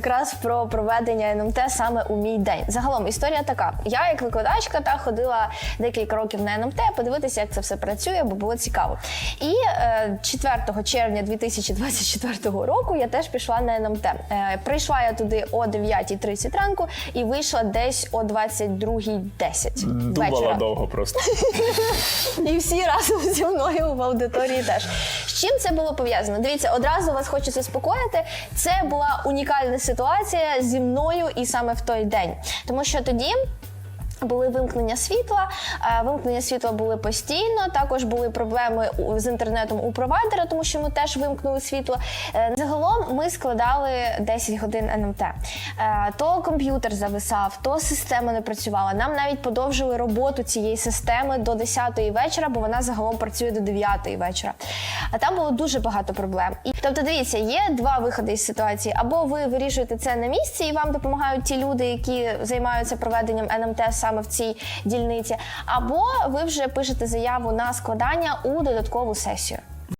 Якраз про проведення НМТ саме у мій день. Загалом історія така: я, як викладачка, та ходила декілька років на НМТ, подивитися, як це все працює, бо було цікаво. І е, 4 червня 2024 року я теж пішла на НМТ. Е, прийшла я туди о 9.30 ранку і вийшла десь о 22.10 Думала вечора. довго просто. І всі разом зі мною в аудиторії теж. Чим це було пов'язано? Дивіться, одразу вас хочу заспокоїти. Це була унікальна ситуація зі мною і саме в той день. Тому що тоді. Були вимкнення світла, е, вимкнення світла були постійно. Також були проблеми з інтернетом у провайдера, тому що ми теж вимкнули світло. Е, Загалом ми складали 10 годин НМТ. Е, То комп'ютер зависав, то система не працювала. Нам навіть подовжили роботу цієї системи до 10 вечора, бо вона загалом працює до 9 вечора. А там було дуже багато проблем. І тобто, дивіться, є два виходи із ситуації: або ви вирішуєте це на місці, і вам допомагають ті люди, які займаються проведенням НМТ саме в цій дільниці, або ви вже пишете заяву на складання у додаткову сесію.